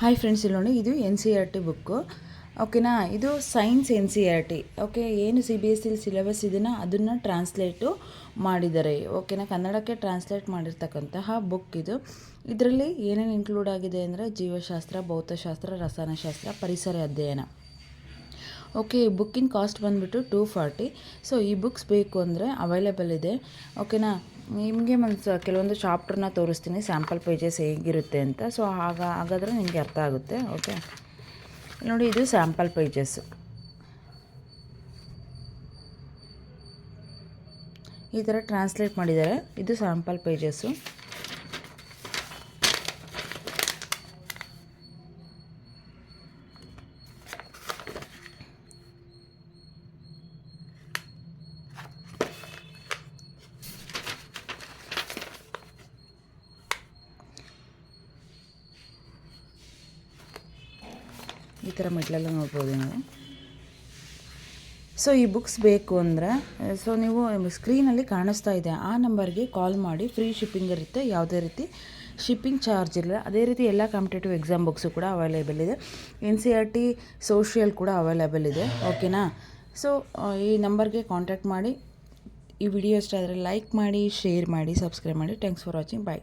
Hi friends ಇಲ್ಲಿ ನೋಡಿ ಇದು N C R T book ಓಕೆನಾ ಇದು science N C R T okay ಏನು ಸಿ ಬಿ ಎಸ್ ಸಿಲಿ ಸಿಲೆಬಸ್ ಇದನ್ನು ಅದನ್ನು ಟ್ರಾನ್ಸ್ಲೇಟು ಮಾಡಿದ್ದಾರೆ ಓಕೆನಾ ಕನ್ನಡಕ್ಕೆ ಟ್ರಾನ್ಸ್ಲೇಟ್ ಮಾಡಿರ್ತಕ್ಕಂತಹ ಬುಕ್ ಇದು. ಇದರಲ್ಲಿ ಏನೇನು ಇನ್ಕ್ಲೂಡ್ ಆಗಿದೆ ಅಂದರೆ ಜೀವಶಾಸ್ತ್ರ, ಭೌತಶಾಸ್ತ್ರ, ರಸಾಯನಶಾಸ್ತ್ರ, ಪರಿಸರ ಅಧ್ಯಯನ. ಓಕೆ ಬುಕ್ಕಿನ ಕಾಸ್ಟ್ ಬಂದುಬಿಟ್ಟು ಟೂ ಫಾರ್ಟಿ ಸೊ ಈ ಬುಕ್ಸ್ ಬೇಕು ಅಂದರೆ ಅವೈಲೇಬಲ್ ಇದೆ. ಓಕೆನಾ ನಿಮಗೆ ಒಂದು ಕೆಲವೊಂದು ಚಾಪ್ಟರ್ನ ತೋರಿಸ್ತೀನಿ ಸ್ಯಾಂಪಲ್ ಪೇಜಸ್ ಹೇಗಿರುತ್ತೆ ಅಂತ. ಸೊ ಆಗ, ಹಾಗಾದರೆ ನಿಮಗೆ ಅರ್ಥ ಆಗುತ್ತೆ ಓಕೆ ನೋಡಿ, ಇದು ಸ್ಯಾಂಪಲ್ ಪೇಜಸ್ಸು ಈ ಥರ ಟ್ರಾನ್ಸ್ಲೇಟ್ ಮಾಡಿದ್ದಾರೆ. ಇದು ಸ್ಯಾಂಪಲ್ ಪೇಜಸ್ಸು ಈ ಥರ ಮೆಟ್ಲೆಲ್ಲ ನೋಡ್ಬೋದು ನೀವು ಸೊ ಈ ಬುಕ್ಸ್ ಬೇಕು ಅಂದರೆ ಸೊ ನೀವು ಸ್ಕ್ರೀನಲ್ಲಿ ಕಾಣಿಸ್ತಾ ಇದೆ. ಆ ನಂಬರ್ಗೆ ಕಾಲ್ ಮಾಡಿ ಫ್ರೀ ಶಿಪ್ಪಿಂಗ್ ಇರುತ್ತೆ, ಯಾವುದೇ ರೀತಿ ಶಿಪ್ಪಿಂಗ್ ಚಾರ್ಜ್ ಇಲ್ಲ. ಅದೇ ರೀತಿ ಎಲ್ಲ ಕಾಂಪಿಟೇಟಿವ್ ಎಕ್ಸಾಮ್ ಬುಕ್ಸು ಕೂಡ ಅವೈಲೇಬಲ್ ಇದೆ. N C R T social ಕೂಡ ಅವೈಲೇಬಲ್ ಇದೆ. ಓಕೆನಾ ಸೊ ಈ ನಂಬರ್ಗೆ ಕಾಂಟ್ಯಾಕ್ಟ್ ಮಾಡಿ. ಈ ವಿಡಿಯೋ ಇಷ್ಟ ಆದರೆ ಲೈಕ್ ಮಾಡಿ ಶೇರ್ ಮಾಡಿ ಸಬ್ಸ್ಕ್ರೈಬ್ ಮಾಡಿ. Thanks for watching bye